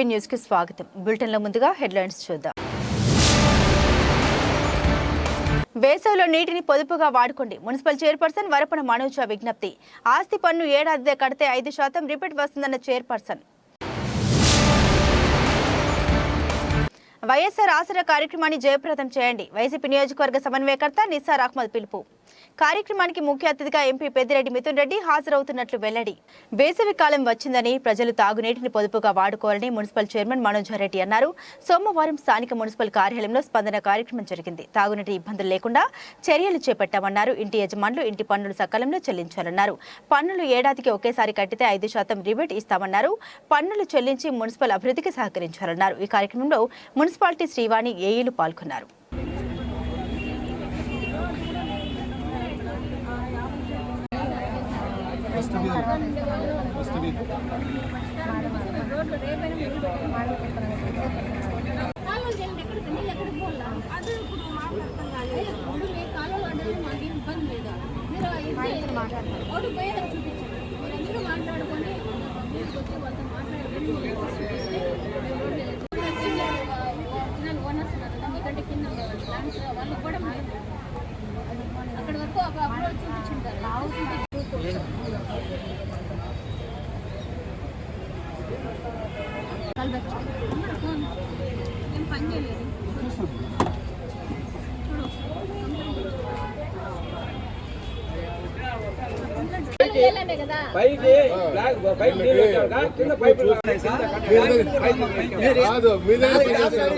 MCTV న్యూస్కి స్వాగతం. బులెటిన్లో ముందుగా హెడ్లైన్స్ చూద్దాం. వేసవిలో నీటిని పొదుపుగా వాడుకోండి. మున్సిపల్ చైర్పర్సన్ వరపున మనోజ విజ్ఞప్తి. ఆస్తి పన్ను ఏడాదిదే కడితే ఐదు శాతం రిపీట్ వస్తుందన్న చైర్పర్సన్. వైఎస్ఆర్ ఆసరా కార్యక్రమాన్ని జయప్రదం చేయండి. వైసీపీ నియోజకవర్గ సమన్వయకర్త నిసార్ అహ్మద్ పిలుపు. కార్యక్రమానికి ముఖ్య అతిథిగా ఎంపీ పెద్దిరెడ్డి మిథున్ రెడ్డి హాజరవుతున్నట్లు వెల్లడి. వేసవి కాలం వచ్చిందని ప్రజలు తాగునీటిని పొదుపుగా వాడుకోవాలని మున్సిపల్ చైర్మన్ మనోజర్ రెడ్డి అన్నారు. సోమవారం స్థానిక మున్సిపల్ కార్యాలయంలో స్పందన కార్యక్రమం జరిగింది. తాగునీటి ఇబ్బందులు లేకుండా చర్యలు చేపట్టామన్నారు. ఇంటి యజమానులు ఇంటి పన్నులు సకాలంలో చెల్లించాలన్నారు. పన్నులు ఏడాదికి ఒకేసారి కట్టితే ఐదు శాతం రిబేట్ ఇస్తామన్నారు. పన్నులు చెల్లించి మున్సిపల్ అభివృద్ధికి సహకరించాలన్నారు. ఈ కార్యక్రమంలో మున్సిపాలిటీ శ్రీవాణి ఏఈలు పాల్గొన్నారు కాలువలు చేయండి ఎక్కడికి నీళ్ళు ఎక్కడికి పోలా అది ఇప్పుడు మాట్లాడుతున్నారు ఇప్పుడు మీ కాలువలు అంటే మాకు ఏం ఇబ్బంది లేదు మీరు ఇది ఒకటి పోయేలా చూపించండి మీరు అందరూ మాట్లాడుకొని నీళ్ళకి వచ్చి first week. First week. Owners ఉన్నారు కింద కూడా మేము అక్కడి వరకు ఒక అప్రోచ్ చూపించుంటారు ఫోన్ ఏం పని చేయలేదు చూడు కదా పైకి బ్లాక్ పైకి నీళ్ళు వచ్చాక కింద పైపు కాదు మీరే చేశారు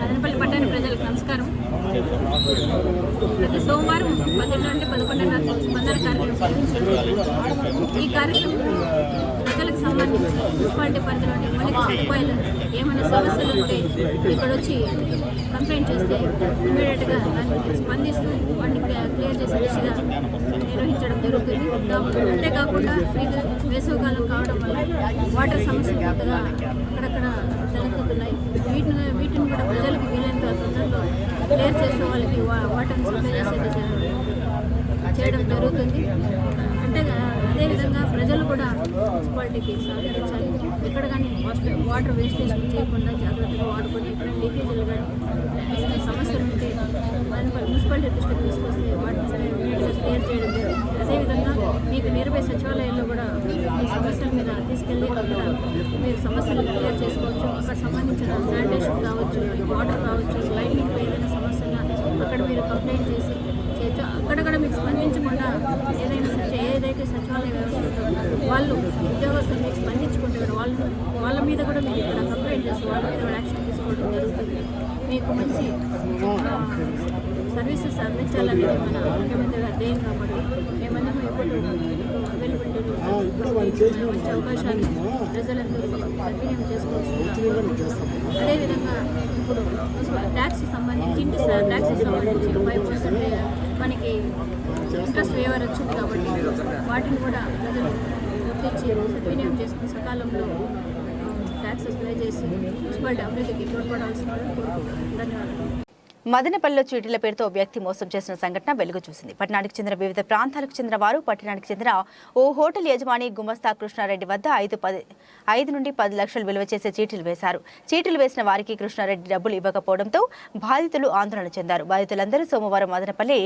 మదనపల్లి పట్టణ ప్రజలకు నమస్కారం. గత సోమవారం పన్నెండు నుండి పదకొండున్నర స్పందన కార్యక్రమం ఈ కార్యక్రమం ప్రజలకు సంబంధించి మున్సిపాలిటీ పరిధిలోని మౌలిక సదుపాయాలు ఏమైనా సమస్యలు ఉంటే ఇక్కడ వచ్చి కంప్లైంట్ చేస్తే ఇమీడియట్గా దాన్ని స్పందిస్తూ వాటిని క్లియర్ చేసే దిశగా నిర్వహించడం జరుగుతుంది. అంతేకాకుండా వేసవకాలం కావడం వల్ల వాటర్ సమస్య కొత్తగా వీటిని కూడా ప్రజలకు వీలైనంత తొందరలో క్లియర్ చేసే వాళ్ళకి వా- వాటర్ని సప్లై చేసేది చేయడం జరుగుతుంది. అంటే అదేవిధంగా ప్రజలు కూడా మున్సిపాలిటీకి సహకరించాలి. ఎక్కడ కానీ వాటర్ వాటర్ వేస్టేజ్ చేయకుండా జాగ్రత్తగా వాడుకొని ఎక్కడ లీకేజీలు కానీ సమస్యలు ఉంటే మున్సిపాలిటీ దృష్టికి తీసుకొస్తే వాటిని క్లియర్ చేయడం జరుగుతుంది. అదేవిధంగా మీకు నియర్బై సచివాలయాల్లో కూడా ఈ సమస్యల మీద తీసుకెళ్ళి అక్కడ మీరు సమస్యలు క్లియర్ చేసుకోవచ్చు. అక్కడ సంబంధించిన శానిటేషన్ కావచ్చు వాటర్ కావచ్చు లైటింగ్ ఏదైనా సమస్యగా అక్కడ మీరు కంప్లైంట్ చేసి చేయొచ్చు. అక్కడక్కడ మీకు స్పందించకుండా ఏదైనా సరే ఏదైతే సచివాలయ వ్యవస్థ వాళ్ళు ఉద్యోగస్తులు మీకు స్పందించుకుంటే వాళ్ళు వాళ్ళ మీద కూడా మీరు ఇక్కడ కంప్లైంట్ చేసి వాళ్ళ మీద కూడా యాక్షన్ తీసుకోవడం జరుగుతుంది. మీకు మంచి సర్వీసెస్ అందించాలనేది మన ముఖ్యమంత్రి గారు ధ్యేయం కాబట్టి మేమందరం ఎప్పుడు అవైలబిలిటీ అవకాశాన్ని ప్రజలందరూ సద్వినియోగం చేసుకోవచ్చు. అదేవిధంగా ఇప్పుడు ట్యాక్స్ సంబంధించి ఇంటి ట్యాక్స్ సంబంధించి ఫైవ్ పర్సెంట్ మనకి ఇంట్రెస్ట్ వేవర్ వచ్చింది కాబట్టి వాటిని కూడా ప్రజలు గుర్తించి సద్వినియోగం చేసుకుని సకాలంలో ట్యాక్సెస్ పే చేసి మున్సిపాలిటీ అభివృద్ధికి తోడ్పడాల్సిందని కోరుకుంటున్నాను. ధన్యవాదాలు. మదనపల్లిలో చీటీల పేరుతో ఓ వ్యక్తి మోసం చేసిన సంఘటన వెలుగు చూసింది. పట్టణానికి చెందిన వివిధ ప్రాంతాలకు చెందిన వారు పట్టణానికి చెందిన ఓ హోటల్ యజమాని గుమస్తా కృష్ణారెడ్డి వద్ద ఐదు పది ఐదు నుండి పది లక్షలు విలువ చేసే చీటీలు వేశారు. చీటీలు వేసిన వారికి కృష్ణారెడ్డి డబ్బులు ఇవ్వకపోవడంతో బాధితులు ఆందోళన చెందారు. బాధితులందరూ సోమవారం మదనపల్లి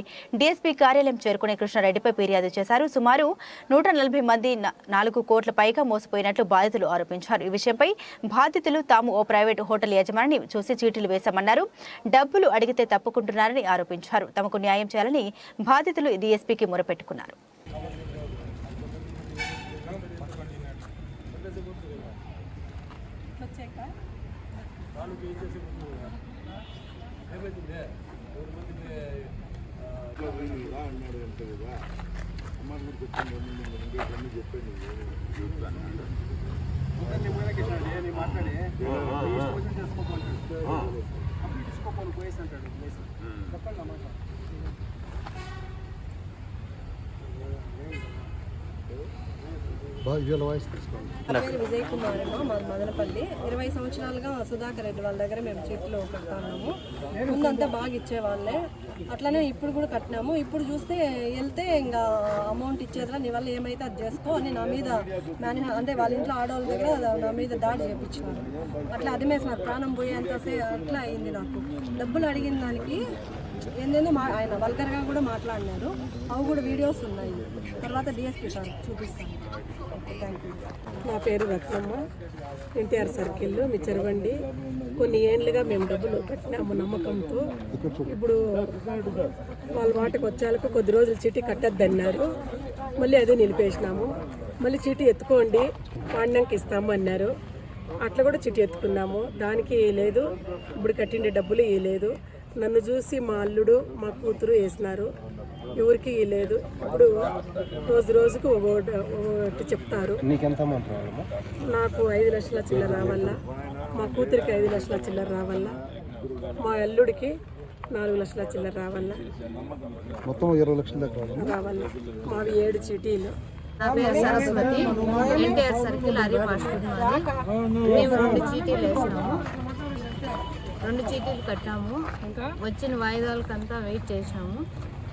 డీఎస్పీ కార్యాలయం చేరుకునే కృష్ణారెడ్డిపై ఫిర్యాదు చేశారు. సుమారు నూట నలభై మంది నాలుగు కోట్ల పైగా మోసపోయినట్లు బాధితులు ఆరోపించారు. ఈ విషయంపై బాధితులు తాము ఓ ప్రైవేటు హోటల్ యజమానిని చూసి చీటీలు వేశామన్నారు. డబ్బులు అడిగి అడిగితే తప్పుకుంటున్నారని ఆరోపించారు. తమకు న్యాయం చేయాలని బాధితులు డీఎస్పీకి మొరపెట్టుకున్నారు. మాట్లాడి ఇవాళ వాయిస్ తీసుకోండి. నా పేరు విజయ్ కుమార్ అమ్మ మాది మదనపల్లి. ఇరవై సంవత్సరాలుగా సుధాకర్ రెడ్డి వాళ్ళ దగ్గర మేము చీట్లు కడతా ఉన్నాము. ముందంతా బాగా ఇచ్చేవాళ్ళే. అట్లనే ఇప్పుడు కూడా కట్టినాము. ఇప్పుడు చూస్తే వెళ్తే ఇంకా అమౌంట్ ఇచ్చేదిరా నీ వల్ల ఏమైతే అది చేసుకో అని నా మీద మేనే అంటే వాళ్ళ ఇంట్లో ఆడవాళ్ళ దగ్గర నా మీద దాడి చేయించినారు అట్లా అదిమేసినారు. ప్రాణం పోయేంతసే అట్లా అయింది నాకు. డబ్బులు అడిగిన దానికి ఏంటంటే మా ఆయన వల్గర్గా కూడా మాట్లాడినారు. అవి కూడా వీడియోస్ ఉన్నాయి. తర్వాత డిఎస్పీ సార్ చూపిస్తాను. థ్యాంక్ యూ నా పేరు రత్నమ్మ. ఎన్టీఆర్ సర్కిల్ మీ చెరవండి. కొన్ని ఏళ్ళుగా మేము డబ్బులు కట్టినాము నమ్మకంతో. ఇప్పుడు వాళ్ళ మాటకు వచ్చాలకు కొద్ది రోజులు చీటీ కట్టద్దన్నారు. మళ్ళీ అదే నిలిపేసినాము. మళ్ళీ చీటీ ఎత్తుకోండి పాండంకి ఇస్తాము అన్నారు. అట్లా కూడా చీటీ ఎత్తుకున్నాము. దానికి లేదు. ఇప్పుడు కట్టిండే డబ్బులు ఇవ్వలేదు నన్ను చూసి మా అల్లుడు మా కూతురు వేసినారు. ఎవరికి లేదు. ఇప్పుడు రోజు రోజుకు ఒకటి చెప్తారు. నాకు ఐదు లక్షల చిల్లర రావాలా? మా కూతురికి ఐదు లక్షల చిల్లర రావాలా? మా అల్లుడికి నాలుగు లక్షల చిల్లర రావాలా? మొత్తం ఇరవై లక్షల రావాలా? మావి ఏడు చీటీలు. నా పేరు సరస్వతి. ఎన్టీఆర్ సర్కిల్ హరి మాస్టర్ మేము రెండు చీటీలు వేసినాము. రెండు చీటీలు కట్టాము. వచ్చిన వాయిదాలకంతా వెయిట్ చేసినాము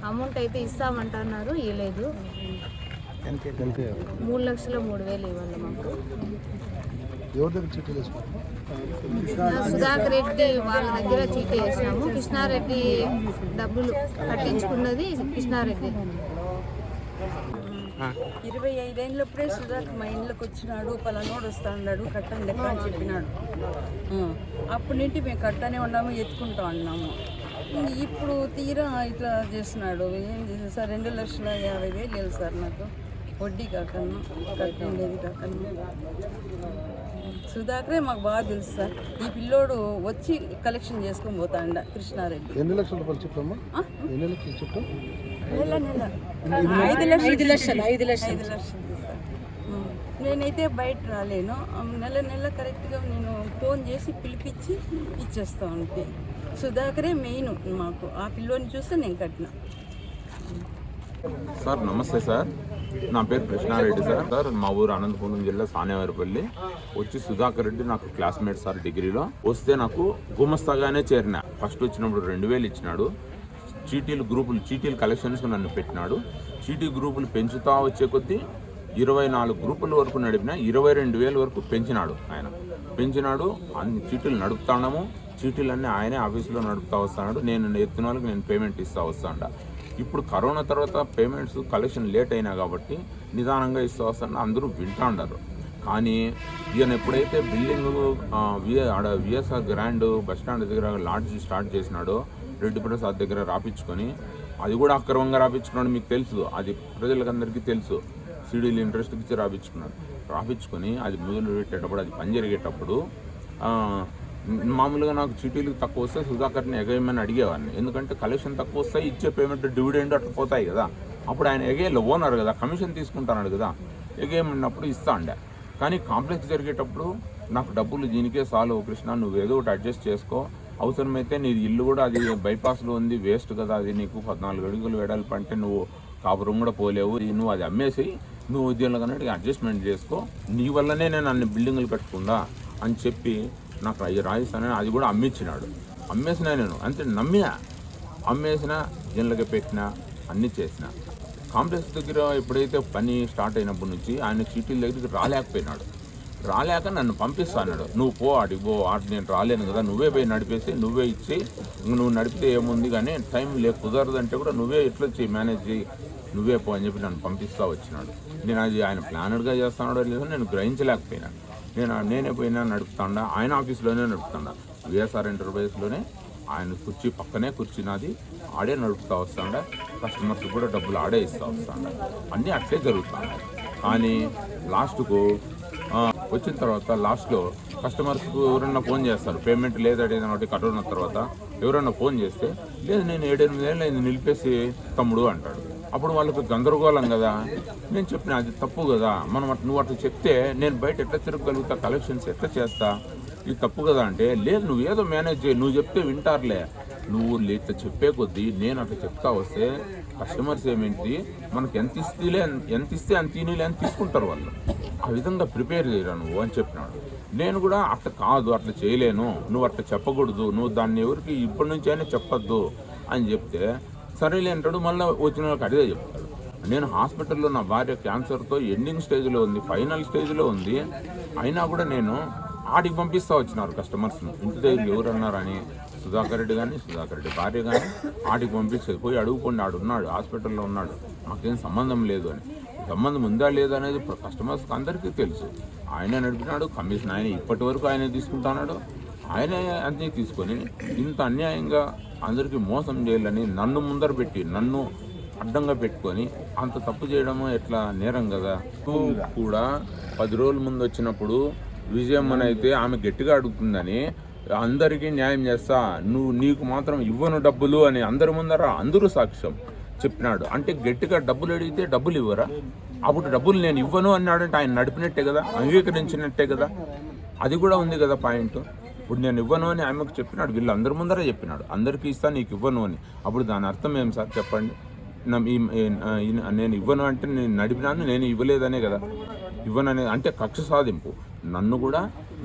అమౌంట్ అయితే ఇస్తామంటున్నారు ఇవ్వలేదు మూడు లక్షల మూడు వేలు ఇవ్వాలి మాకు. సుధాకర్ రెడ్డి వాళ్ళ దగ్గర చీటీ వేసినాము. కృష్ణారెడ్డి డబ్బులు కట్టించుకున్నది కృష్ణారెడ్డి. ఇరవై ఐదేళ్ళప్పుడే సుధాక్ మా ఇంట్లోకి వచ్చినాడు పలానోడు వస్తా ఉన్నాడు కట్టండి లెక్క అని చెప్పినాడు. అప్పటి నుండి మేము కట్టనే ఉన్నాము ఎత్తుకుంటా ఉన్నాము ఇప్పుడు తీరా ఇట్లా చేస్తున్నాడు. ఏం చేసారు సార్ రెండు లక్షల యాభై వేలు లేదు సార్ నాకు. వడ్డీ కాకన్నా కట్టిండేది కాకన్నా సుధాకరే మాకు బాగా తెలుసు సార్. ఈ పిల్లోడు వచ్చి కలెక్షన్ చేసుకొని పోతాండ కృష్ణారెడ్డి. ఎన్ని లక్షల రూపాయలు చెప్పమ్మా? ఎన్ని లక్షలు చెప్పు? నెల నెల. ఐదు లక్షలు. ఐదు లక్షలు. ఐదు లక్షలు. ఐదు లక్షలు. నేనైతే బయట రాలేను. నెల నెల కరెక్ట్గా నేను ఫోన్ చేసి పిలిపించి ఇచ్చేస్తా ఉంటే. సుధాకరే మెయిన్ మాకు. ఆ పిల్లోని చూస్తే నేను కట్టిన. సార్ నమస్తే సార్. నా పేరు కృష్ణారెడ్డి సార్. సార్ మా ఊరు అనంతపురం జిల్లా సానేవారిపల్లి. వచ్చి సుధాకర్ రెడ్డి నాకు క్లాస్మేట్ సార్ డిగ్రీలో. వస్తే నాకు గుమస్తాగానే చేరిన. ఫస్ట్ వచ్చినప్పుడు రెండు వేలు ఇచ్చినాడు. చీటీలు గ్రూపులు చీటీలు కలెక్షన్స్ నన్ను పెట్టినాడు. చీటీ గ్రూపులు పెంచుతా వచ్చే కొద్దీ ఇరవై నాలుగు గ్రూపుల వరకు నడిపిన. ఇరవై రెండు వేల వరకు పెంచినాడు ఆయన. పెంచినాడు అన్ని చీటీలు నడుపుతాము చీటీలన్నీ ఆయనే ఆఫీసులో నడుపుతా వస్తాడు. నేను ఎత్తున వాళ్ళకి నేను పేమెంట్ ఇస్తా వస్తాడు. ఇప్పుడు కరోనా తర్వాత పేమెంట్స్ కలెక్షన్ లేట్ అయినా కాబట్టి నిదానంగా ఇస్తూ వస్తాడు. అందరూ వింటా ఉండరు కానీ ఈయన ఎప్పుడైతే బిల్డింగ్ ఆడ విఎస్ఆర్ గ్రాండ్ బస్ స్టాండ్ దగ్గర లాడ్జ్ స్టార్ట్ చేసినాడో రెడ్డి ప్రసాద్ దగ్గర రాపించుకొని అది కూడా అక్రమంగా రాపించుకున్నాడు మీకు తెలుసు. అది ప్రజలకందరికీ తెలుసు. సిడీలు ఇంట్రెస్ట్ ఇచ్చి రాపించుకున్నాడు రాపించుకొని అది మొదలు పెట్టేటప్పుడు అది పని జరిగేటప్పుడు మామూలుగా నాకు చీటీలు తక్కువ వస్తే సుధాకర్ని ఎగేయమని అడిగేవాడిని. ఎందుకంటే కలెక్షన్ తక్కువ వస్తాయి ఇచ్చే పేమెంట్ డివిడెండ్ అట్లా పోతాయి కదా. అప్పుడు ఆయన ఎగేయాలి ఓనర్ కదా కమిషన్ తీసుకుంటాను కదా. ఎగేయమన్నప్పుడు ఇస్తా అండే. కానీ కాంప్లెక్స్ జరిగేటప్పుడు నాకు డబ్బులు దీనికే సాల్వ్ కృష్ణ నువ్వు ఏదో ఒకటి అడ్జస్ట్ చేసుకో. అవసరమైతే నీ ఇల్లు కూడా అది బైపాస్లో ఉంది వేస్ట్ కదా అది నీకు. పద్నాలుగు అడుగులు వెడల్పు అంటే నువ్వు కాపురం కూడా పోలేవు. నువ్వు అది అమ్మేసి నువ్వు దీనిలో కానీ అడ్జస్ట్మెంట్ చేసుకో. నీ వల్లనే నేను అన్ని బిల్డింగులు పెట్టకుండా అని చెప్పి నాకు అవి రాయిస్తానని అది కూడా అమ్మించినాడు అమ్మేసిన నేను. అంతే నమ్మిన. అమ్మేసిన జన్లకి పెట్టిన అన్నీ చేసిన. కాంప్లెక్స్ దగ్గర ఎప్పుడైతే పని స్టార్ట్ అయినప్పటి నుంచి ఆయన సిటీల దగ్గరికి రాలేకపోయినాడు. రాలేక నన్ను పంపిస్తా అన్నాడు. నువ్వు పో ఆడికి పో ఆడి నేను రాలేను కదా. నువ్వే పోయి నడిపేసి నువ్వే ఇచ్చి నువ్వు నడిపితే ఏముంది కానీ టైం లే కుదరదంటే కూడా నువ్వే ఎట్లా వచ్చి మేనేజ్ చేయి. నువ్వే పో అని చెప్పి నన్ను పంపిస్తా వచ్చినాడు. నేను అది ఆయన ప్లానర్గా చేస్తున్నాడో లేదో నేను గ్రహించలేకపోయినాను నేను నేనే పోయినా నడుపుతాడా ఆయన ఆఫీస్లోనే నడుపుతాడా. విఎస్ఆర్ ఎంటర్ప్రైజ్లోనే ఆయన కుర్చీ పక్కనే కుర్చీ నాది ఆడే నడుపుతా వస్తాడా కస్టమర్స్ కూడా డబ్బులు ఆడే ఇస్తా వస్తాడా. అన్నీ అట్లే జరుగుతాయి కానీ లాస్ట్కు వచ్చిన తర్వాత లాస్ట్లో కస్టమర్స్కు ఎవరన్నా ఫోన్ చేస్తారు పేమెంట్ లేదంటే ఒకటి కట్టుకున్న తర్వాత ఎవరన్నా ఫోన్ చేస్తే లేదు నేను ఏడెనిమిది ఏళ్ళు నిలిపేసి తమ్ముడు అంటాడు. అప్పుడు వాళ్ళకి గందరగోళం కదా. నేను చెప్పిన అది తప్పు కదా. మనం అట్- నువ్వు అట్లా చెప్తే నేను బయట ఎట్లా తిరగగలుగుతా? కలెక్షన్స్ ఎట్లా చేస్తా? ఇది తప్పు కదా అంటే లేదు నువ్వు ఏదో మేనేజ్ చేయి. నువ్వు చెప్తే వింటారులే. నువ్వు లేత చెప్పే కొద్దీ నేను అట్లా చెప్తా వస్తే కస్టమర్స్ ఏమేంటి? మనకి ఎంత ఇస్తేలే ఎంత ఇస్తే అంత తినేలే అని తీసుకుంటారు వాళ్ళు. ఆ విధంగా ప్రిపేర్ చేయరా నువ్వు అని చెప్పినాడు. నేను కూడా అట్లా కాదు అట్లా చేయలేను. నువ్వు అట్లా చెప్పకూడదు. నువ్వు దాన్ని ఎవరికి ఇప్పటి నుంచి అయినా చెప్పొద్దు అని చెప్తే సరేలే అంటాడు మళ్ళీ వచ్చిన వాళ్ళకి అడిగే చెప్తాడు. నేను హాస్పిటల్లో నా భార్య క్యాన్సర్తో ఎండింగ్ స్టేజ్లో ఉంది ఫైనల్ స్టేజ్లో ఉంది. అయినా కూడా నేను ఆడికి పంపిస్తా వచ్చినారు కస్టమర్స్ని. ఇంటి దగ్గర ఎవరు అన్నారని సుధాకర్ రెడ్డి కానీ సుధాకర్ రెడ్డి భార్య కానీ ఆడికి పంపించేది. పోయి అడుగుకోండి ఆడు ఉన్నాడు హాస్పిటల్లో ఉన్నాడు. మాకేం సంబంధం లేదు అని. సంబంధం ఉందా లేదా అనేది కస్టమర్స్కి అందరికీ తెలుసు. ఆయన నడిపినాడు కమిషన్ ఆయన ఇప్పటి వరకు ఆయనే తీసుకుంటున్నాడు ఆయన అన్నీ తీసుకొని ఇంత అన్యాయంగా అందరికీ మోసం చేయాలని నన్ను ముందర పెట్టి నన్ను అడ్డంగా పెట్టుకొని అంత తప్పు చేయడము ఎట్లా నేరం కదా? కూడా పది రోజుల ముందు వచ్చినప్పుడు విజయమ్మని అయితే ఆమె గట్టిగా అడుగుతుందని అందరికీ న్యాయం చేస్తా నువ్వు నీకు మాత్రం ఇవ్వను డబ్బులు అని అందరి ముందర అందరూ సాక్ష్యం చెప్పినాడు. అంటే గట్టిగా డబ్బులు అడిగితే డబ్బులు ఇవ్వరా? అప్పుడు డబ్బులు నేను ఇవ్వను అన్నాడంటే ఆయన నడిపినట్టే కదా? అంగీకరించినట్టే కదా? అది కూడా ఉంది కదా పాయింట్. ఇప్పుడు నేను ఇవ్వను అని ఆమెకు చెప్పినాడు వీళ్ళు అందరి ముందరే చెప్పినాడు. అందరికీ ఇస్తా నీకు ఇవ్వను అని. అప్పుడు దాని అర్థం ఏం సార్? చెప్పండి. నేను ఇవ్వను అంటే నేను నడిపినాను నేను ఇవ్వలేదనే కదా. ఇవ్వననే అంటే కక్ష సాధింపు. నన్ను కూడా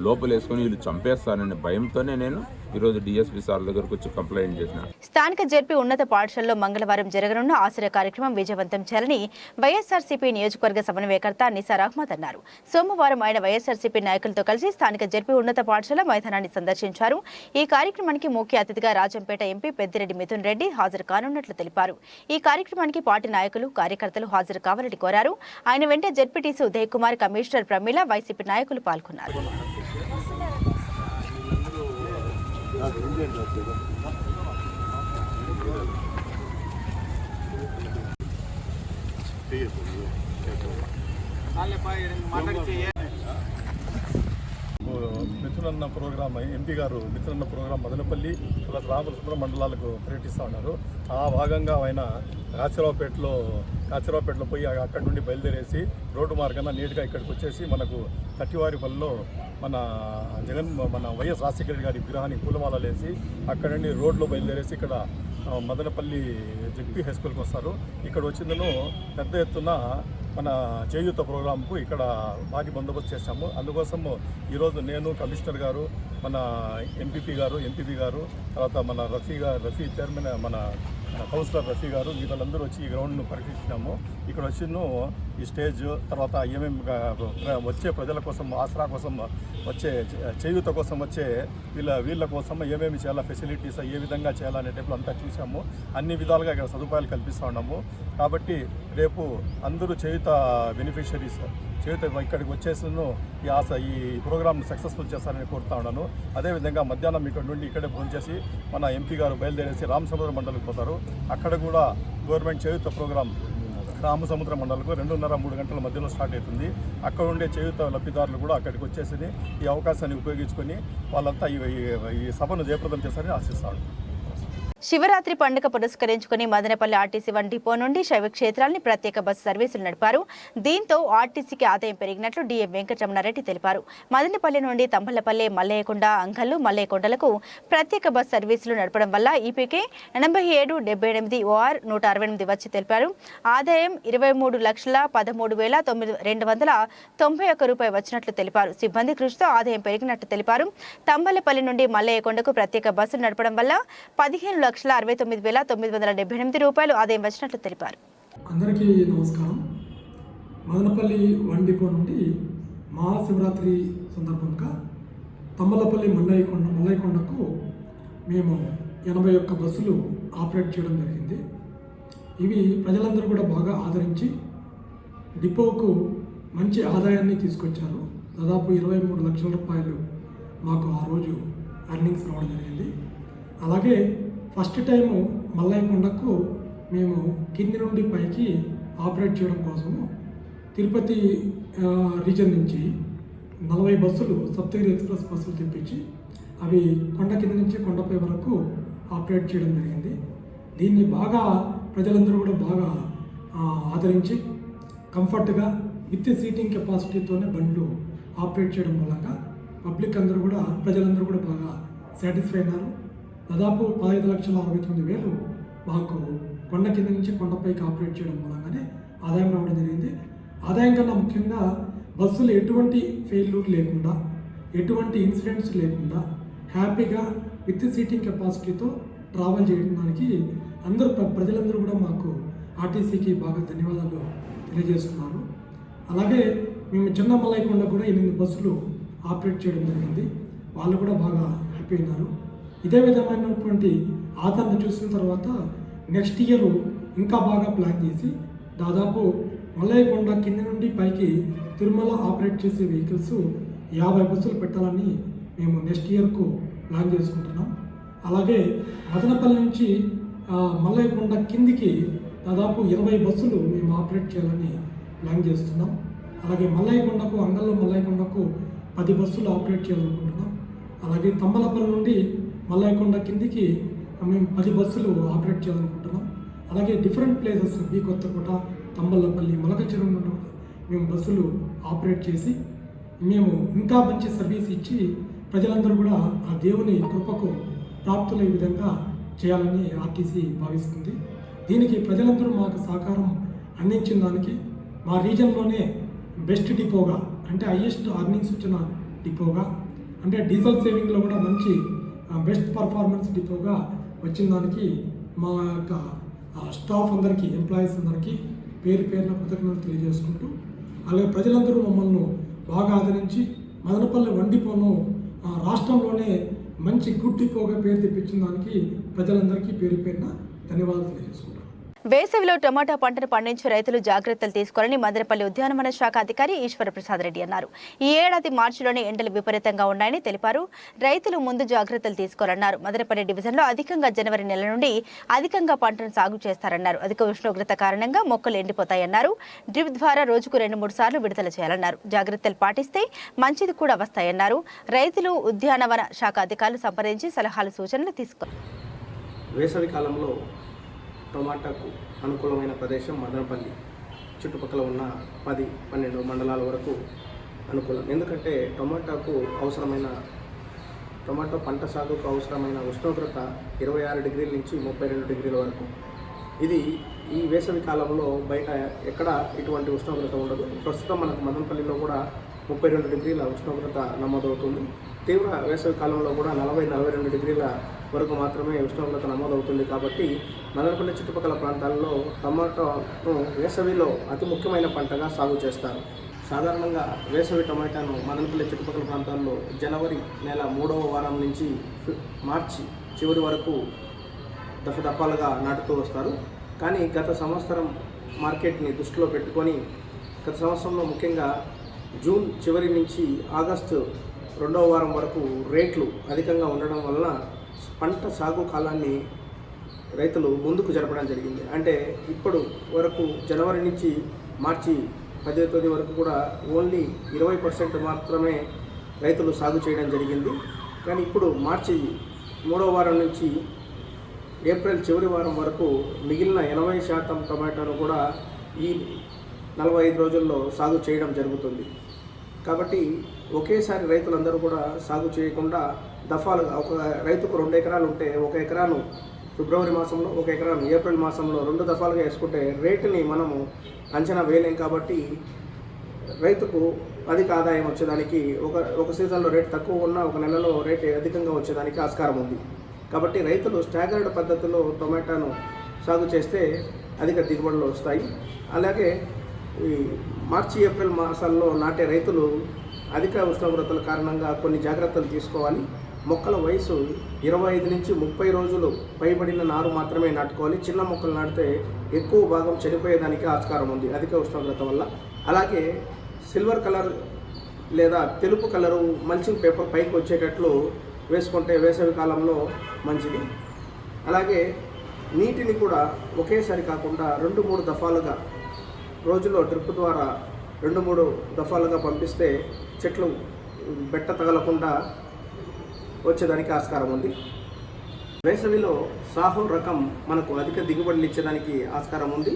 లోపలేసుకొని వీళ్ళు చంపేస్తానని భయంతోనే నేను ఈరోజు డిఎస్పీ సార్ దగ్గరకు వచ్చి కంప్లైంట్ చేసిన. స్థానిక జెడ్పీ ఉన్నత పాఠశాలలో మంగళవారం జరగనున్న ఆశ్రయ కార్యక్రమం విజయవంతం చేయాలని వైఎస్ఆర్సీపీ నియోజకవర్గ సమన్వయకర్త నిసార్ అహ్మద్ అన్నారు. సోమవారం ఆయన వైఎస్ఆర్సీపీ నాయకులతో కలిసి స్థానిక జెడ్పీ ఉన్నత పాఠశాల మైదానాన్ని సందర్శించారు. ఈ కార్యక్రమానికి ముఖ్య అతిథిగా రాజంపేట ఎంపీ పెద్దిరెడ్డి మిథున్ రెడ్డి హాజరు కానున్నట్లు తెలిపారు. ఈ కార్యక్రమానికి పార్టీ నాయకులు కార్యకర్తలు హాజరు కావాలని కోరారు. ఆయన వెంట ZPTC Uday Kumar commissioner Pramila YCP నాయకులు పాల్గొన్నారు. காலையில் பாய் మిథునన్న ప్రోగ్రామ్ ఎంపీ గారు మిథునన్న ప్రోగ్రాం మదనపల్లి ప్లస్ రామకృష్ణ మండలాలకు పర్యటిస్తూ ఉన్నారు. ఆ భాగంగా ఆయన కాచిరావుపేటలో కాచిరావుపేటలో పోయి అక్కడి నుండి బయలుదేరేసి రోడ్డు మార్గాన నీట్గా ఇక్కడికి వచ్చేసి మనకు కట్టివారిపల్లిలో మన జగన్ మన వైఎస్ రాజశేఖర గారి విగ్రహానికి పూలమాలలు వేసి అక్కడ నుండి రోడ్లో బయలుదేరేసి ఇక్కడ మదనపల్లి జెడ్పీ హై స్కూల్కి వస్తారు. ఇక్కడ వచ్చిందను పెద్ద ఎత్తున మన చేయూత ప్రోగ్రాంకు ఇక్కడ భారీ బందోబస్తు చేశాము. అందుకోసం ఈరోజు నేను కమిషనర్ గారు మన ఎంపీపీ గారు ఎంపీపీ గారు తర్వాత మన రఫీ గారు రఫీ చైర్మన్ మన మన కౌన్సిలర్ రఫీ గారు వీళ్ళందరూ వచ్చి ఈ గ్రౌండ్ను పరీక్షించినాము. ఇక్కడ వచ్చిన ఈ స్టేజ్ తర్వాత ఏమేమి వచ్చే ప్రజల కోసం ఆసరా కోసం వచ్చే చేయూత కోసం వచ్చే వీళ్ళ వీళ్ళ కోసం ఏమేమి చేయాలా ఫెసిలిటీస్ ఏ విధంగా చేయాలనే టైపులో అంతా చూసాము. అన్ని విధాలుగా ఇక్కడ సదుపాయాలు కల్పిస్తూ ఉన్నాము. కాబట్టి రేపు అందరూ చేయుత బెనిఫిషరీస్ చేయుత ఇక్కడికి వచ్చేసిన ఈ ఆశ ఈ ప్రోగ్రామ్ సక్సెస్ఫుల్ చేస్తారని కోరుతా ఉన్నాను. అదేవిధంగా మధ్యాహ్నం ఇక్కడ నుండి ఇక్కడే ఫోన్ చేసి మన ఎంపీ గారు బయలుదేరేసి రామసముద్ర మండలికి పోతారు. అక్కడ కూడా గవర్నమెంట్ చేయుత ప్రోగ్రామ్ రామసముద్ర మండలకు రెండున్నర మూడు గంటల మధ్యలో స్టార్ట్ అవుతుంది. అక్కడ ఉండే చేయుత లబ్ధిదారులు కూడా అక్కడికి వచ్చేసి ఈ అవకాశాన్ని ఉపయోగించుకొని వాళ్ళంతా ఈ ఈ- ఈ సభను జయప్రదం చేస్తారని ఆశిస్తాను. శివరాత్రి పండుగ పురస్కరించుకుని మదనపల్లి ఆర్టీసీ వన్ డిపో నుండి శైవ ప్రత్యేక బస్సు సర్వీసులు నడిపారు. దీంతో ఆర్టీసీకి ఆదాయం పెరిగినట్లు డిఎం వెంకటరమణారెడ్డి తెలిపారు. మదనపల్లి నుండి తంబలపల్లి మల్లయ్యకొండ అంకల్లు మల్లయ్యకొండలకు ప్రత్యేక బస్సు సర్వీసులు నడపడం వల్ల ఈపీకే ఎనభై ఏడు డెబ్బై ఎనిమిది ఓఆర్ నూట అరవై ఎనిమిది వచ్చి తెలిపారు. ఆదాయం ఇరవై మూడు లక్షల పదమూడు వేల తొమ్మిది రెండు వందల తొంభై ఒక్క రూపాయి వచ్చినట్లు తెలిపారు. సిబ్బంది కృషితో ఆదాయం పెరిగినట్టు తెలిపారు. తంబలపల్లి నుండి మల్లయ్యకొండకు ప్రత్యేక బస్సులు నడపడం వల్ల పదిహేను లక్షల అరవై తొమ్మిది వేల తొమ్మిది వందల డెబ్బై ఎనిమిది రూపాయలు ఆదాయం వచ్చినట్లు తెలిపారు. అందరికీ నమస్కారం. మదనపల్లి వన్ డిపో నుండి మహాశివరాత్రి సందర్భంగా తమ్మలపల్లి మల్లయ్యకొండ మల్లయ్యకొండకు మేము ఎనభై ఒక్క బస్సులు ఆపరేట్ చేయడం జరిగింది. ఇవి ప్రజలందరూ కూడా బాగా ఆదరించి డిపోకు మంచి ఆదాయాన్ని తీసుకొచ్చారు. దాదాపు ఇరవై మూడు లక్షల రూపాయలు మాకు ఆ రోజు ఎర్నింగ్స్ రావడం జరిగింది. అలాగే ఫస్ట్ టైము మల్లయ్యకొండకు మేము కింది నుండి పైకి ఆపరేట్ చేయడం కోసము తిరుపతి రీజన్ నుంచి నలభై బస్సులు సప్తగిరి ఎక్స్ప్రెస్ బస్సులు తెప్పించి అవి కొండ కింద నుంచి కొండపై వరకు ఆపరేట్ చేయడం జరిగింది. దీన్ని బాగా ప్రజలందరూ కూడా బాగా ఆదరించి కంఫర్ట్గా విత్ సీటింగ్ కెపాసిటీతోనే బండ్లు ఆపరేట్ చేయడం మూలంగా పబ్లిక్ అందరూ కూడా ప్రజలందరూ కూడా బాగా సాటిస్ఫై అయినారు. దాదాపు పదహైదు లక్షల అరవై తొమ్మిది వేలు మాకు కొండ కింద నుంచి కొండపైకి ఆపరేట్ చేయడం మూలంగానే ఆదాయం రావడం జరిగింది. ఆదాయం కన్నా ముఖ్యంగా బస్సులు ఎటువంటి ఫెయిల్యూర్ లేకుండా ఎటువంటి ఇన్సిడెంట్స్ లేకుండా హ్యాపీగా విత్ సీటింగ్ కెపాసిటీతో ట్రావెల్ చేయడానికి అందరూ ప్ర- ప్రజలందరూ కూడా మాకు ఆర్టీసీకి బాగా ధన్యవాదాలు తెలియజేస్తున్నారు అలాగే మేము చిన్న మలైకొండ కూడా ఎనిమిది బస్సులు ఆపరేట్ చేయడం జరిగింది. వాళ్ళు కూడా బాగా హ్యాపీ అయినారు. ఇదే విధమైనటువంటి ఆదరణ చూసిన తర్వాత నెక్స్ట్ ఇయర్ ఇంకా బాగా ప్లాన్ చేసి దాదాపు మల్లయ్యకొండ కింద నుండి పైకి తిరుమల ఆపరేట్ చేసే వెహికల్స్ యాభై బస్సులు పెట్టాలని మేము నెక్స్ట్ ఇయర్కు ప్లాన్ చేసుకుంటున్నాం. అలాగే మదనపల్లి నుంచి మల్లయ్యకొండ కిందికి దాదాపు ఇరవై బస్సులు మేము ఆపరేట్ చేయాలని ప్లాన్ చేస్తున్నాం. అలాగే మల్లయ్యకొండకు అంగల్లో మల్లయ్యకొండకు పది బస్సులు ఆపరేట్ చేయాలనుకుంటున్నాం. అలాగే తమ్మలపల్లి నుండి మల్లాయకొండ కిందికి మేము పది బస్సులు ఆపరేట్ చేయాలనుకుంటున్నాం. అలాగే different places B Kothakota Thamballapalle మొలక చెరువు మేము బస్సులు ఆపరేట్ చేసి మేము ఇంకా మంచి సర్వీస్ ఇచ్చి ప్రజలందరూ కూడా ఆ దేవుని కృపకు ప్రాప్తులయ్యే విధంగా చేయాలని ఆర్టీసీ భావిస్తుంది. దీనికి ప్రజలందరూ మాకు సహకారం అందించిన దానికి మా రీజన్లోనే బెస్ట్ డిపోగా అంటే హయ్యెస్ట్ అర్నింగ్స్ వచ్చిన డిపోగా అంటే డీజిల్ సేవింగ్లో కూడా మంచి బెస్ట్ పర్ఫార్మెన్స్ డిపోగా వచ్చిన దానికి మా యొక్క స్టాఫ్ అందరికీ ఎంప్లాయీస్ అందరికీ పేరు పేరున కృతజ్ఞతలు తెలియజేసుకుంటూ అలాగే ప్రజలందరూ మమ్మల్ని బాగా ఆదరించి మదనపల్లి వండిపోను రాష్ట్రంలోనే మంచి గుడ్ డిపోగా పేరు తెప్పించిన దానికి ప్రజలందరికీ పేరు పేరున ధన్యవాదాలు తెలియజేసుకుంటాం వేసవిలో టమాటా పంటను పండించే రైతులు జాగ్రత్తలు తీసుకోవాలని మదనపల్లి ఉద్యానవన శాఖ అధికారి ఈశ్వర ప్రసాద్ రెడ్డి అన్నారు. ఈ ఏడాది మార్చిలోనే ఎండలు విపరీతంగా ఉన్నాయని తెలిపారు. రైతులు ముందు జాగ్రత్తలు తీసుకోవాలన్నారు. మదనపల్లి డివిజన్లో అధికంగా జనవరి నెల నుండి అధికంగా పంటను సాగు చేస్తారన్నారు. అధిక ఉష్ణోగ్రత కారణంగా మొక్కలు ఎండిపోతాయన్నారు. డ్రిప్ ద్వారా రోజుకు రెండు మూడు సార్లు విడుదల చేయాలన్నారు. జాగ్రత్తలు పాటిస్తే మంచిది కూడా వస్తాయన్నారు. రైతులు ఉద్యానవన శాఖ అధికారులు సంప్రదించి సలహాలు సూచనలు తీసుకున్నారు వేసవి కాలంలో టొమాటాకు అనుకూలమైన ప్రదేశం మదనపల్లి. చుట్టుపక్కల ఉన్న పది పన్నెండు మండలాల వరకు అనుకూలం. ఎందుకంటే టొమాటాకు అవసరమైన టొమాటో పంట సాగుకు అవసరమైన ఉష్ణోగ్రత ఇరవై ఆరు డిగ్రీల నుంచి ముప్పై రెండు డిగ్రీల వరకు. ఇది ఈ వేసవి కాలంలో బయట ఎక్కడ ఇటువంటి ఉష్ణోగ్రత ఉండదు. ప్రస్తుతం మనకు మదనపల్లిలో కూడా ముప్పై రెండు డిగ్రీల ఉష్ణోగ్రత నమోదవుతుంది. తీవ్ర వేసవి కాలంలో కూడా నలభై నలభై రెండు డిగ్రీల వరకు మాత్రమే ఉష్ణోగ్రత నమోదవుతుంది కాబట్టి మదనపల్లి చుట్టుపక్కల ప్రాంతాల్లో టమాటోను వేసవిలో అతి ముఖ్యమైన పంటగా సాగు చేస్తారు. సాధారణంగా వేసవి టమాటాను మదనపల్లి చుట్టుపక్కల ప్రాంతాల్లో జనవరి నెల మూడవ వారం నుంచి మార్చి చివరి వరకు దఫదఫాలుగా నాటుతూ వస్తారు. కానీ గత సంవత్సరం మార్కెట్ని దృష్టిలో పెట్టుకొని గత సంవత్సరంలో ముఖ్యంగా జూన్ చివరి నుంచి ఆగస్టు రెండవ వారం వరకు రేట్లు అధికంగా ఉండడం వలన పంట సాగు కాలాన్ని రైతులు ముందుకు జరపడం జరిగింది. అంటే ఇప్పుడు వరకు జనవరి నుంచి మార్చి పదో తేదీ వరకు కూడా ఓన్లీ ఇరవై పర్సెంట్ మాత్రమే రైతులు సాగు చేయడం జరిగింది. కానీ ఇప్పుడు మార్చి మూడో వారం నుంచి ఏప్రిల్ చివరి వారం వరకు మిగిలిన ఎనభై శాతం టమాటాలు కూడా ఈ నలభై ఐదు రోజుల్లో సాగు చేయడం జరుగుతుంది. కాబట్టి ఒకేసారి రైతులందరూ కూడా సాగు చేయకుండా దఫాలుగా ఒక రైతుకు రెండు ఎకరాలు ఉంటే ఒక ఎకరాను ఫిబ్రవరి మాసంలో ఒక ఎకరాను ఏప్రిల్ మాసంలో రెండు దఫాలుగా వేసుకుంటే రేటుని మనము అంచనా వేయలేం కాబట్టి రైతుకు అధిక ఆదాయం వచ్చేదానికి ఒక ఒక సీజన్లో రేటు తక్కువ ఉన్నా ఒక నెలలో రేటు అధికంగా వచ్చేదానికి ఆస్కారం ఉంది. కాబట్టి రైతులు స్టాగర్డ్ పద్ధతిలో టొమాటోను సాగు చేస్తే అధిక దిగుబడులు వస్తాయి. అలాగే ఈ మార్చి ఏప్రిల్ మాసాల్లో నాటే రైతులు అధిక ఉష్ణోగ్రతల కారణంగా కొన్ని జాగ్రత్తలు తీసుకోవాలి. మొక్కల వయసు ఇరవై ఐదు నుంచి ముప్పై రోజులు. పైబడిన నారు మాత్రమే నాటుకోవాలి. చిన్న మొక్కలు నాటితే ఎక్కువ భాగం చనిపోయేదానికి ఆస్కారం ఉంది. అధిక ఉష్ణోగ్రత వల్ల. అలాగే సిల్వర్ కలర్ లేదా తెలుపు కలరు మల్చింగ్ పేపర్ పైకి వచ్చేటట్లు వేసుకుంటే వేసవి కాలంలో మంచిది. అలాగే నీటిని కూడా ఒకేసారి కాకుండా రెండు మూడు దఫాలుగా రోజులో డ్రిప్ ద్వారా రెండు మూడు దఫాలుగా పంపిస్తే చెట్లు బెట్ట తగలకుండా వచ్చేదానికి ఆస్కారం ఉంది. వేసవిలో సాహో రకం మనకు అధిక దిగుబడులు ఇచ్చేదానికి ఆస్కారం ఉంది.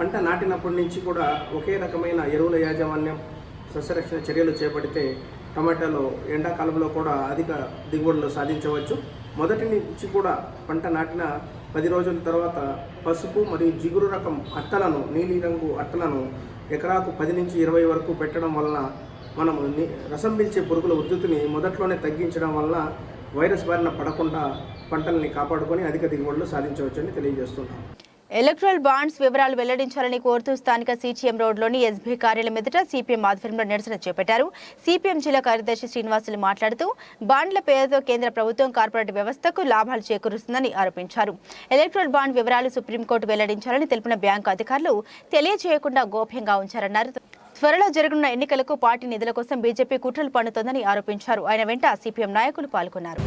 పంట నాటినప్పటి నుంచి కూడా ఒకే రకమైన ఎరువుల యాజమాన్యం సస్యరక్షణ చర్యలు చేపడితే టమాటాలో ఎండాకాలంలో కూడా అధిక దిగుబడులు సాధించవచ్చు. మొదటి నుంచి కూడా పంట నాటిన పది రోజుల తర్వాత పసుపు మరియు జిగురు రకం అట్టలను నీలిరంగు అట్టలను ఎకరాకు పది నుంచి ఇరవై వరకు పెట్టడం వలన మనం రసం పీల్చే పురుగుల ఉద్ధృతిని మొదట్లోనే తగ్గించడం వల్ల వైరస్ బారిన పడకుండా పంటల్ని కాపాడుకొని అధిక దిగుబడులు సాధించవచ్చని తెలియజేస్తున్నాం. ఎలక్ట్రల్ బాండ్స్ వివరాలు వెల్లడించాలని కోరుతూ స్థానిక సీటీఎం రోడ్లోని ఎస్బీ కార్యాలయం ఎదుట సిపిఎం ఆధ్వర్యంలో నిరసన చేపట్టారు. సిపిఎం జిల్లా కార్యదర్శి శ్రీనివాసులు మాట్లాడుతూ బాండ్ల పేరుతో కేంద్ర ప్రభుత్వం కార్పొరేట్ వ్యవస్థకు లాభాలు చేకూరుస్తుందని ఆరోపించారు. ఎలక్ట్రల్ బాండ్ వివరాలు సుప్రీంకోర్టు వెల్లడించాలని తెలిపిన బ్యాంకు అధికారులు తెలియజేయకుండా గోప్యంగా ఉంచారన్నారు. త్వరలో జరగనున్న ఎన్నికలకు పార్టీ నిధుల కోసం బీజేపీ కుట్రలు పన్నుతోందని ఆరోపించారు. ఆయన వెంట సిపిఎం నాయకులు పాల్గొన్నారు.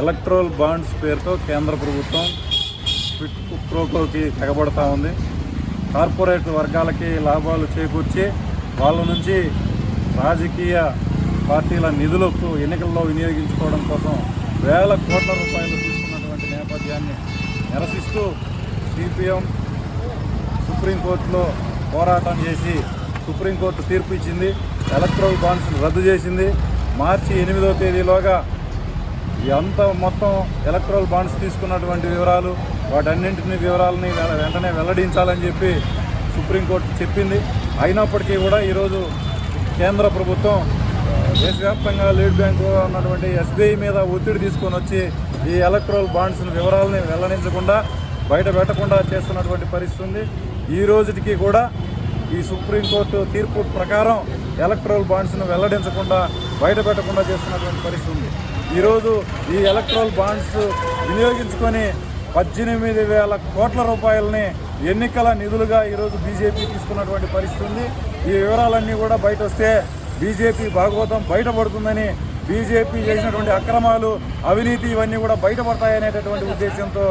ఎలక్ట్రోల్ బాండ్స్ పేరుతో కేంద్ర ప్రభుత్వం క్విట్ ప్రోకోకి తెగబడతా ఉంది. కార్పొరేట్ వర్గాలకి లాభాలు చేకూర్చి వాళ్ళ నుంచి రాజకీయ పార్టీల నిధులకు ఎన్నికల్లో వినియోగించుకోవడం కోసం వేల కోట్ల రూపాయలు తీసుకున్నటువంటి నేపథ్యాన్ని నిరసిస్తూ సిపిఎం సుప్రీంకోర్టులో పోరాటం చేసి సుప్రీంకోర్టు తీర్పు ఇచ్చింది. ఎలక్ట్రల్ బాండ్స్ని రద్దు చేసింది. మార్చి ఎనిమిదో తేదీలోగా ఎంత మొత్తం ఎలక్ట్రల్ బాండ్స్ తీసుకున్నటువంటి వివరాలు వాటన్నింటిని వివరాలని వెంటనే వెల్లడించాలని చెప్పి సుప్రీంకోర్టు చెప్పింది. అయినప్పటికీ కూడా ఈరోజు కేంద్ర ప్రభుత్వం దేశవ్యాప్తంగా లీడ్ బ్యాంకుగా ఉన్నటువంటి ఎస్బీఐ మీద ఒత్తిడి తీసుకొని వచ్చి ఈ ఎలక్ట్రల్ బాండ్స్ వివరాలని వెల్లడించకుండా బయట పెట్టకుండా చేస్తున్నటువంటి పరిస్థితి ఉంది. ఈ రోజుటికి కూడా ఈ సుప్రీంకోర్టు తీర్పు ప్రకారం ఎలక్ట్రల్ బాండ్స్ను వెల్లడించకుండా బయట పెట్టకుండా చేస్తున్నటువంటి పరిస్థితి ఉంది. ఈరోజు ఈ ఎలక్ట్రల్ బాండ్స్ వినియోగించుకొని పద్దెనిమిది వేల కోట్ల రూపాయలని ఎన్నికల నిధులుగా ఈరోజు బీజేపీ తీసుకున్నటువంటి పరిస్థితి ఉంది. ఈ వివరాలన్నీ కూడా బయట వస్తే బీజేపీ భాగవతం బయటపడుతుందని బీజేపీ చేసినటువంటి అక్రమాలు అవినీతి ఇవన్నీ కూడా బయటపడతాయనేటటువంటి ఉద్దేశంతో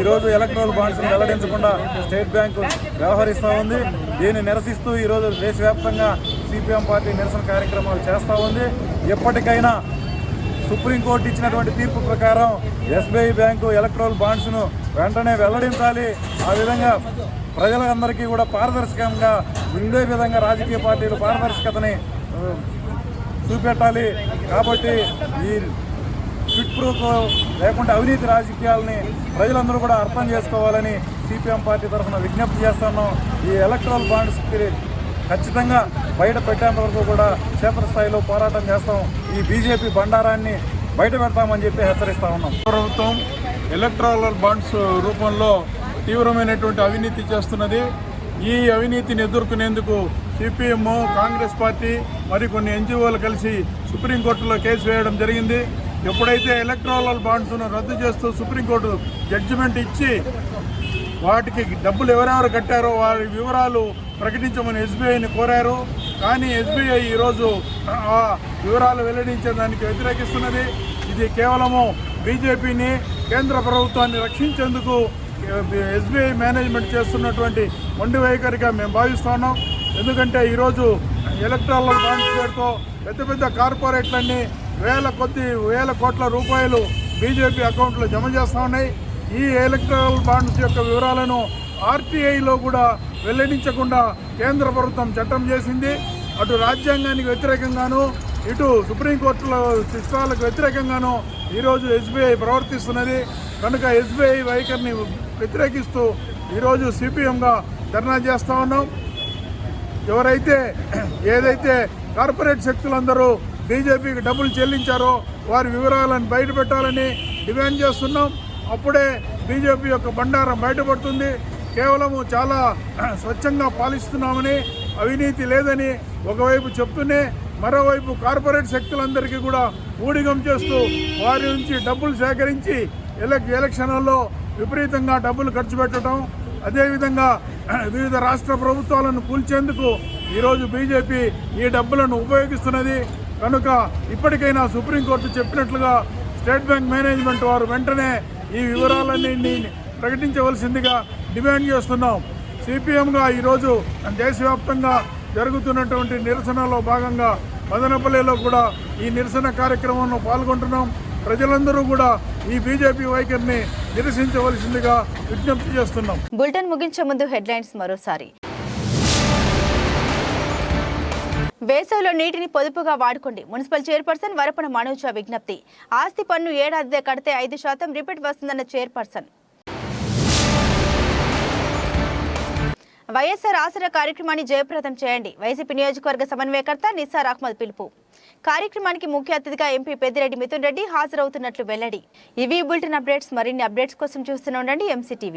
ఈరోజు ఎలక్ట్రల్ బాండ్స్ను వెల్లడించకుండా స్టేట్ బ్యాంకు వ్యవహరిస్తూ ఉంది. దీన్ని నిరసిస్తూ ఈరోజు దేశవ్యాప్తంగా సిపిఎం పార్టీ నిరసన కార్యక్రమాలు చేస్తూ ఉంది. ఎప్పటికైనా సుప్రీంకోర్టు ఇచ్చినటువంటి తీర్పు ప్రకారం ఎస్బీఐ బ్యాంకు ఎలక్ట్రల్ బాండ్స్ను వెంటనే వెల్లడించాలి. ఆ విధంగా ప్రజలందరికీ కూడా పారదర్శకంగా ఉండే విధంగా రాజకీయ పార్టీలు పారదర్శకతని చూపెట్టాలి. కాబట్టి ఈ ఫిట్ ప్రూకు లేకుంటే అవినీతి రాజకీయాలని ప్రజలందరూ కూడా అర్థం చేసుకోవాలని సిపిఎం పార్టీ తరఫున విజ్ఞప్తి చేస్తున్నాం. ఈ ఎలక్ట్రల్ బాండ్స్కి ఖచ్చితంగా బయట పెట్టేంత వరకు కూడా క్షేత్రస్థాయిలో పోరాటం చేస్తాం. ఈ బీజేపీ బండారాన్ని బయట పెడతామని చెప్పి హెచ్చరిస్తా ఉన్నాం. ప్రభుత్వం ఎలక్ట్రాల్ బాండ్స్ రూపంలో తీవ్రమైనటువంటి అవినీతి చేస్తున్నది. ఈ అవినీతిని ఎదుర్కొనేందుకు సిపిఎం కాంగ్రెస్ పార్టీ మరికొన్ని ఎన్జిఓలు కలిసి సుప్రీంకోర్టులో కేసు వేయడం జరిగింది. ఎప్పుడైతే ఎలక్ట్రాల్ బాండ్స్ను రద్దు చేస్తూ సుప్రీంకోర్టు జడ్జిమెంట్ ఇచ్చి వాటికి డబ్బులు ఎవరెవరు కట్టారో వారి వివరాలు ప్రకటించమని ఎస్బీఐని కోరారు. కానీ ఎస్బీఐ ఈరోజు ఆ వివరాలు వెల్లడించేదానికి వ్యతిరేకిస్తున్నది. ఇది కేవలము బీజేపీని కేంద్ర ప్రభుత్వాన్ని రక్షించేందుకు ఎస్బీఐ మేనేజ్మెంట్ చేస్తున్నటువంటి మొండి వైఖరిగా మేము భావిస్తున్నాం ఎందుకంటే ఈరోజు ఎలక్ట్రాల్ బాండ్స్ పేరుతో పెద్ద పెద్ద కార్పొరేట్లన్నీ వేల కొద్ది వేల కోట్ల రూపాయలు బీజేపీ అకౌంట్లో జమ చేస్తూ ఉన్నాయి. ఈ ఎలక్ట్రల్ బాండ్స్ యొక్క వివరాలను ఆర్టీఐలో కూడా వెల్లడించకుండా కేంద్ర ప్రభుత్వం చట్టం చేసింది. అటు రాజ్యాంగానికి వ్యతిరేకంగాను ఇటు సుప్రీంకోర్టులో శిష్టాలకు వ్యతిరేకంగాను ఈరోజు ఎస్బీఐ ప్రవర్తిస్తున్నది. కనుక ఎస్బీఐ వైఖరిని వ్యతిరేకిస్తూ ఈరోజు సిపిఎంగా ధర్నా చేస్తూ ఉన్నాం. ఎవరైతే ఏదైతే కార్పొరేట్ శక్తులందరూ బీజేపీకి డబ్బులు చెల్లించారో వారి వివరాలను బయటపెట్టాలని డిమాండ్ చేస్తున్నాం. అప్పుడే బీజేపీ యొక్క బండారం బయటపడుతుంది. కేవలము చాలా స్వచ్ఛంగా పాలిస్తున్నామని అవినీతి లేదని ఒకవైపు చెప్తూనే మరోవైపు కార్పొరేట్ శక్తులందరికీ కూడా ఊడిగం చేస్తూ వారి నుంచి డబ్బులు సేకరించి ఎలక్షన్లలో విపరీతంగా డబ్బులు ఖర్చు పెట్టడం అదేవిధంగా వివిధ రాష్ట్ర ప్రభుత్వాలను కూల్చేందుకు ఈరోజు బీజేపీ ఈ డబ్బులను ఉపయోగిస్తున్నది. కనుక ఇప్పటికైనా సుప్రీంకోర్టు చెప్పినట్లుగా స్టేట్ బ్యాంక్ మేనేజ్మెంట్ వారు వెంటనే ఈ వివరాలన్నీ ప్రకటించవలసిందిగా డిమాండ్ చేస్తున్నాం. సిపిఎంగా ఈరోజు దేశవ్యాప్తంగా జరుగుతున్నటువంటి నిరసనలో భాగంగా మదనపల్లిలో కూడా ఈ నిరసన కార్యక్రమంలో పాల్గొంటున్నాం. ప్రజలందరూ కూడా ఈ బీజేపీ వైఖరిని నిరసించవలసిందిగా విజ్ఞప్తి చేస్తున్నాం. బులెటిన్ ముగించే ముందు హెడ్లైన్స్ మరోసారి. వేసవిలో నీటిని పొదుపుగా వాడుకోండి. మున్సిపల్ చైర్పర్సన్ వరపన మనోజ విజ్ఞప్తి. ఆస్తి పన్ను ఏడాదిదే కడితే ఐదు శాతం రిపీట్ వస్తుందన్న చైర్పర్సన్. వైఎస్ఆర్ ఆసరా కార్యక్రమాన్ని జయప్రదం చేయండి. వైసీపీ నియోజకవర్గ సమన్వయకర్త నిస్సార్ అహ్మద్ పిలుపు. కార్యక్రమానికి ముఖ్య అతిథిగా ఎంపీ పెద్దిరెడ్డి మిథున్ రెడ్డి హాజరవుతున్నట్లు వెల్లడి. ఇవి బులెటిన్ అప్డేట్స్. మరిన్ని అప్డేట్స్ కోసం చూస్తూనే ఉండండి. ఎంసీటీవీ